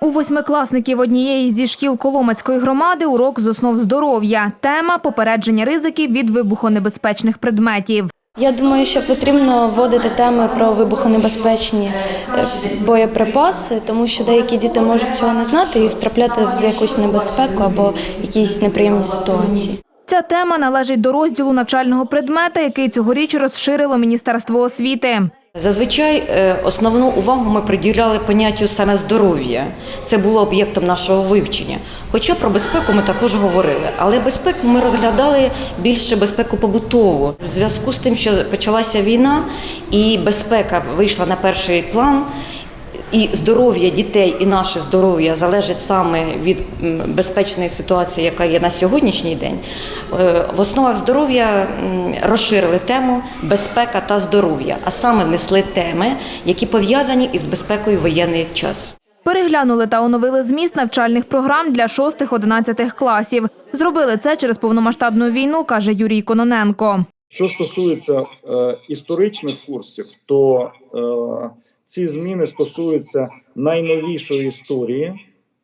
У восьмикласників однієї зі шкіл Коломацької громади урок з основ здоров'я. Тема попередження ризиків від вибухонебезпечних предметів. Я думаю, що потрібно вводити теми про вибухонебезпечні е, боєприпаси, тому що деякі діти можуть цього не знати і втрапляти в якусь небезпеку або якісь неприємні ситуації. Ця тема належить до розділу навчального предмета, який цьогоріч розширило Міністерство освіти. Зазвичай е, основну увагу ми приділяли поняттю саме здоров'я. Це було об'єктом нашого вивчення. Хоча про безпеку ми також говорили, але безпеку ми розглядали більше безпеку побутову. В зв'язку з тим, що почалася війна і безпека вийшла на перший план. І здоров'я дітей, і наше здоров'я залежить саме від безпечної ситуації, яка є на сьогоднішній день. Е, В основах здоров'я розширили тему безпека та здоров'я, а саме внесли теми, які пов'язані із безпекою воєнний час. Переглянули та оновили зміст навчальних програм для 6-11 класів. Зробили це через повномасштабну війну, каже Юрій Кононенко. Що стосується е, історичних курсів, то е, ці зміни стосуються найновішої історії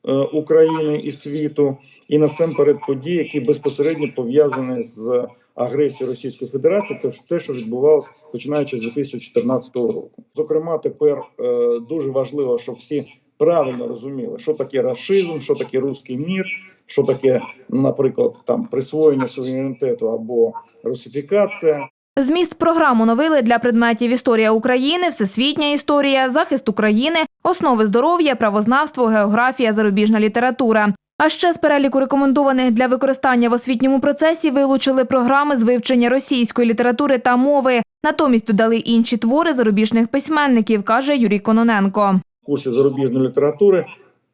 е, України і світу, і насамперед подій, які безпосередньо пов'язані з агресією Російської Федерації. Це те, що відбувалося починаючи з 2014 року. Зокрема, тепер е, дуже важливо, щоб всі правильно розуміли, що таке расизм, що таке руський мір. Що таке, наприклад, там присвоєння суверенітету або русифікація, Зміст програм оновили для предметів історія України, всесвітня історія, захист України, основи здоров'я, правознавство, географія, зарубіжна література. А ще з переліку рекомендованих для використання в освітньому процесі вилучили програми з вивчення російської літератури та мови. Натомість додали інші твори зарубіжних письменників, каже Юрій Кононенко. курсі зарубіжної літератури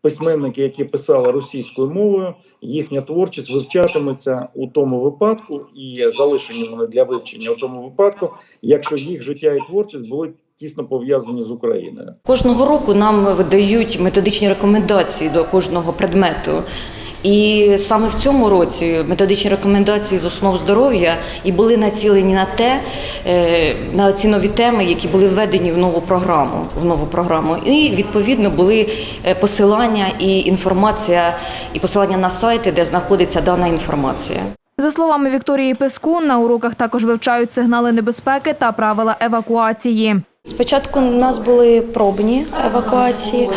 письменники, які писали російською мовою, їхня творчість вивчатиметься у тому випадку і залишені вони для вивчення у тому випадку, якщо їх життя і творчість були тісно пов'язані з Україною. Кожного року нам видають методичні рекомендації до кожного предмету. І саме в цьому році методичні рекомендації з основ здоров'я і були націлені на те, е, на ці нові теми, які були введені в нову програму. В нову програму. І відповідно були е, посилання і інформація, і посилання на сайти, де знаходиться дана інформація. За словами Вікторії Пескун, на уроках також вивчають сигнали небезпеки та правила евакуації. Спочатку у нас були пробні евакуації.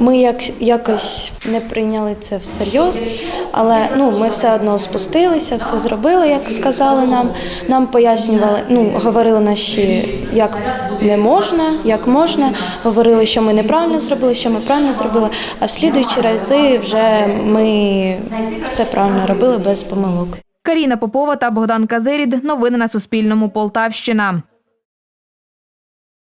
Ми як якось не прийняли це всерйоз, але ну ми все одно спустилися, все зробили, як сказали нам. Нам пояснювали, ну говорили наші, як не можна, як можна. Говорили, що ми неправильно зробили, що ми правильно зробили. А в слідуючі рази вже ми все правильно робили без помилок. Каріна Попова та Богдан Казирід. Новини на Суспільному. Полтавщина.